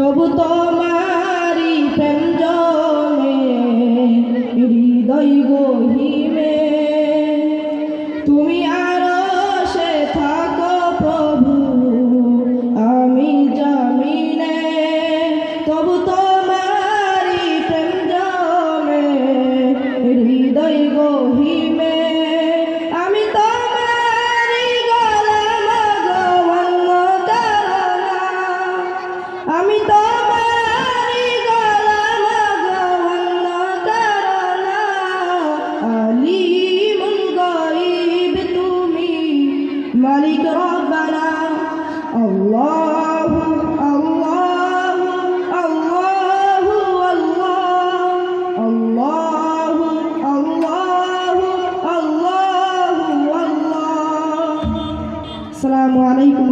তবু তোমারি প্রেম জমে হৃদয় গহিমে তুমি আরও মালিক রব্বানা। আল্লাহু আল্লাহু আল্লাহু আল্লাহ। আল্লাহু আল্লাহু আল্লাহু আল্লাহ। আসসালামু আলাইকুম